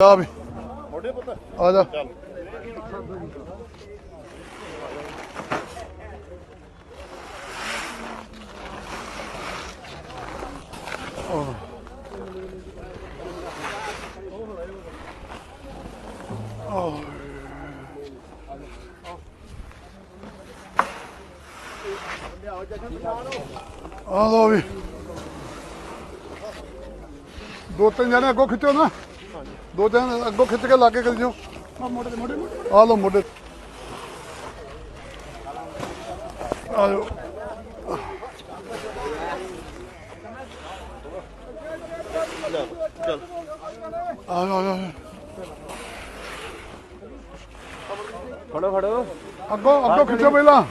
ਆ ਵੀ ਮੋਢੇ ਪੁੱਤ ਆ ਜਾ ਚੱਲ ਆ ਲੋ ਵੀ ਦੋ ਤਿੰਨ ਜਣੇ ਅੱਗੋਂ ਖਿੱਚੋ ਨਾ ਦੋ ਜਣੇ ਅੱਗੋਂ ਖਿੱਚ ਕੇ ਲਾਗੇ ਕਰ ਜਿਓ। ਆ ਮੋਢੇ ਮੋਢੇ ਆ ਲੋ ਮੋਢੇ। ਆ ਲੋ ਲੈ ਚੱਲ ਆ ਲੋ ਆ ਲੋ ਫੜੋ ਫੜੋ। ਅੱਗੋਂ ਅੱਗੋਂ ਖਿੱਚੋ ਪਹਿਲਾਂ।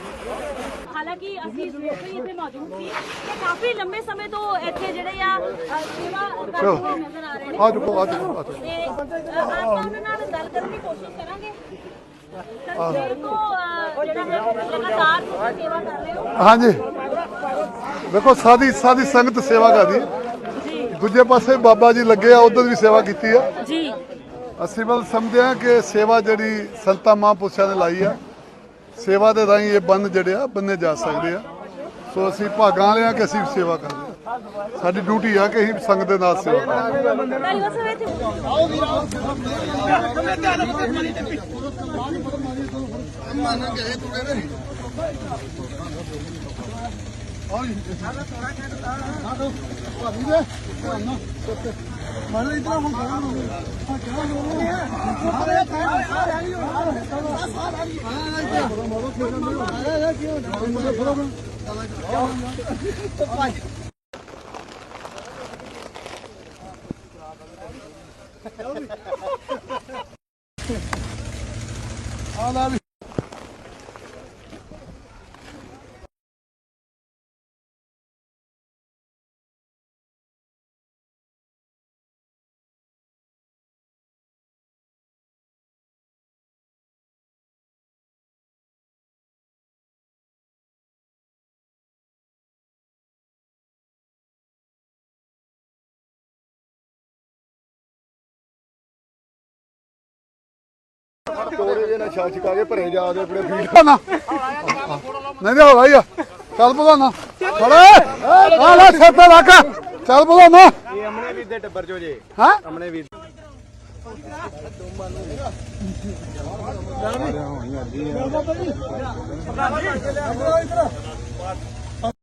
ਹਾਲਾਂਕਿ ਅਸੀਂ ਸਵੇਰ ਤੋਂ ਹੀ ਇੱਥੇ ਮੌਜੂਦ ਸੀ ਤੇ ਕਾਫੀ ਲੰਬੇ ਸਮੇਂ ਤੋਂ ਇੱਥੇ ਜਿਹੜੇ ਆ ਅ, ਸੇਵਾ ਕਰਦੇ ਹੋਏ ਨਜ਼ਰ ਆ ਰਹੇ ਨੇ। ਆ ਚੁੱਕੋ ਆ ਚੁੱਕੋ ਆ ਚੁੱਕੋ ਤੇ ਅ, ਆਪਾਂ ਉਹਨਾਂ ਨਾਲ ਗੱਲ ਕਰਨ ਦੀ ਕੋਸ਼ਿਸ਼ ਕਰਾਂਗੇ। ਸਰ ਸਵੇਰ ਤੋਂ ਅ, ਜਿਹੜਾ ਹੈ ਲਗਾਤਾਰ ਤੁਸੀਂ ਸੇਵਾ ਕਰ ਰਹੇ ਹੋ। ਹਾਂਜੀ। ਵੇਖੋ ਸਾਦੀ ਸਾਦੀ ਸੰਗਤ ਸੇਵਾ ਕਰਦੀ ਹੈ। ਜੀ। ਦੂਜੇ ਪਾਸੇ ਬਾਬਾ ਜੀ ਲੱਗੇ ਆ ਉਧਰ ਵੀ ਸੇਵਾ ਕੀਤੀ ਆ। ਜੀ। ਅਸੀਂ ਬਲ ਸਮਝਦੇ ਹਾਂ ਕਿ ਸੇਵਾ ਜਿਹੜੀ ਸੰਤਾਂ ਮਹਾਂਪੁਰਸ਼ਾਂ ਨੇ ਲਾਈ ਆ ਸੇਵਾ ਦੇ ਰਾਹੀਂ ਇਹ ਬੰਦ ਜਿਹੜੇ ਆ, ਬੰਨੇ ਜਾ ਸਕਦੇ ਆ। ਸੋ ਅਸੀਂ ਭਾਗਾਂ ਵਾਲੇ ਆ ਕਿ ਅਸੀਂ ਸੇਵਾ ਕਰਦੇ ਆ। ਸਾਡੀ ਡਿਊਟੀ ਆ ਕਿ ਅਸੀਂ ਸੰਗਤ ਦੇ ਨਾਲ ਸੇਵਾ ਕਰੀਏ ਧੰਨਵਾਦ ਸਰ ਇੱਥੇ ਆ ਲੈ ਵੀ ਤੋੜੇ ਜੇ ਨਾਲ ਛਾਛ ਕਾ ਕੇ ਭਰੇ ਜਾ ਉਹਦੇ ਆਪਣੇ ਫੀਲ ਨਾ ਨਹੀਂ ਨਹੀਂ ਹੋ ਆ। ਚੱਲ ਬੋਲਾ ਨਾ ਫੜੇ ਆ ਲੈ ਸਿਰ ਤੇ ਰੱਖ। ਚੱਲ ਬੋਲਾ ਨਾ ਇਹ ਅਮਨੇ ਵੀਰ ਦੇ ਟੱਬਰ ਚੋ ਜੇ। ਹਾਂ? ਅਮਨੇ ਵੀਰ।